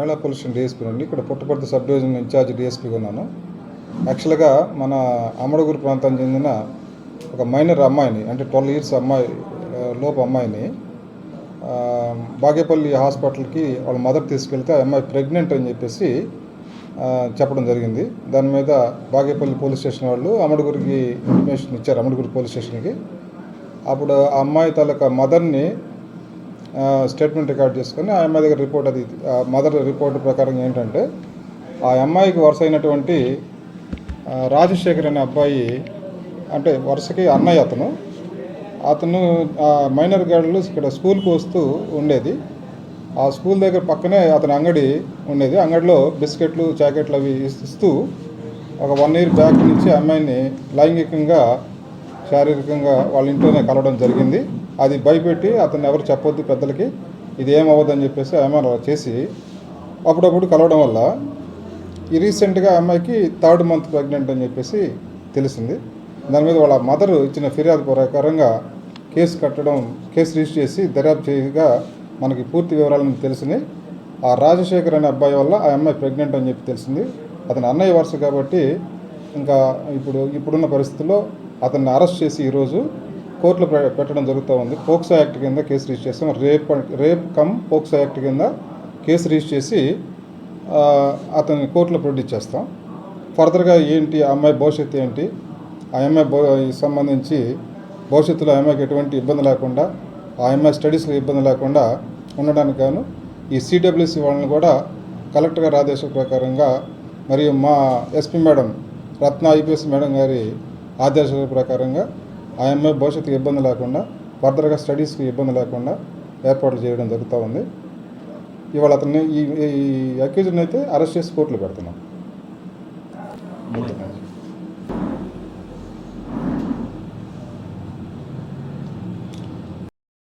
మహిళా pollution DSP నుండి ఇక్కడ పుట్టపర్తి సబ్ డివిజన్ ఇన్ఛార్జ్ డిఎస్పీగా ఉన్నాను. యాక్చువల్గా మన అమడగూరు ప్రాంతానికి చెందిన ఒక మైనర్ అమ్మాయిని అంటే ట్వెల్వ్ ఇయర్స్ అమ్మాయి లోపు అమ్మాయిని బాగేపల్లి హాస్పిటల్కి వాళ్ళ మదర్ తీసుకెళ్తే ఆ అమ్మాయి ప్రెగ్నెంట్ అని చెప్పేసి చెప్పడం జరిగింది. దాని మీద బాగేపల్లి పోలీస్ స్టేషన్ వాళ్ళు అమడగురికి ఇన్ఫర్మేషన్ ఇచ్చారు అమడగురి పోలీస్ స్టేషన్కి. అప్పుడు ఆ అమ్మాయి తాలూకా మదర్ని స్టేట్మెంట్ రికార్డ్ చేసుకుని ఆ అమ్మాయి దగ్గర రిపోర్ట్ అది మదర్ రిపోర్ట్ ప్రకారం ఏంటంటే ఆ అమ్మాయికి వరుస అయినటువంటి రాజశేఖర్ అనే అబ్బాయి అంటే వరుసకి అన్నయ్య అతను. అతను ఆ మైనర్ గర్ల్ ఇక్కడ స్కూల్కి వస్తూ ఉండేది. ఆ స్కూల్ దగ్గర పక్కనే అతని అంగడి ఉండేది. అంగడిలో బిస్కెట్లు చాకెట్లు అవి ఇస్తూ ఒక వన్ ఇయర్ బ్యాక్ నుంచి ఆ అమ్మాయిని లైంగికంగా శారీరకంగా వాళ్ళ ఇంట్లోనే కలవడం జరిగింది. అది భయపెట్టి అతను ఎవరు చెప్పొద్దు పెద్దలకి ఇది ఏమవ్వదని చెప్పేసి ఆమె చేసి అప్పుడప్పుడు కలవడం వల్ల ఈ రీసెంట్గా అమ్మాయికి థర్డ్ మంత్ ప్రెగ్నెంట్ అని చెప్పేసి తెలిసింది. దాని మీద వాళ్ళ మదర్ ఇచ్చిన ఫిర్యాదు ప్రకారంగా కేసు కట్టడం కేసు రిజిస్టర్ చేసి దర్యాప్తు చేయగా మనకి పూర్తి వివరాలను తెలిసినాయి. ఆ రాజశేఖర్ అనే అబ్బాయి వల్ల ఆ అమ్మాయి ప్రెగ్నెంట్ అని చెప్పి తెలిసింది. అతని అన్నయ్య వరుస కాబట్టి ఇంకా ఇప్పుడు ఇప్పుడున్న పరిస్థితుల్లో అతన్ని అరెస్ట్ చేసి ఈరోజు కోర్టులో పె- పెట్టడం జరుగుతూ ఉంది. పోక్సో యాక్ట్ కింద కేసు రిజిస్టర్ చేస్తాం. Rape rape cum POCSO act కింద కేసు రిజిస్టర్ చేసి అతన్ని కోర్టులో ప్రొడ్యూస్ చేస్తాం. ఫర్దర్గా ఏంటి ఆ అమ్మాయి భవిష్యత్తు ఏంటి? ఆ అమ్మాయి సంబంధించి భవిష్యత్తులో ఆ అమ్మాయికి ఎటువంటి ఇబ్బంది లేకుండా ఆ అమ్మాయి స్టడీస్లో ఇబ్బంది లేకుండా ఉండడానికి గాను ఈ సిడబ్ల్యూసి వాళ్ళని కూడా కలెక్టర్ గారి ఆదేశం ప్రకారంగా మరియు మా SP madam Ratna IPS madam గారి ఆదేశాల ప్రకారంగా ఆ అమ్మాయి భవిష్యత్తుకు ఇబ్బంది లేకుండా ఫర్దర్గా స్టడీస్కి ఇబ్బంది లేకుండా ఏర్పాట్లు చేయడం జరుగుతూ ఉంది. ఇవాళ అతన్ని ఈ ఈ అక్యూజ్ని అయితే అరెస్ట్ చేసి కోర్టులో పెడుతున్నాం.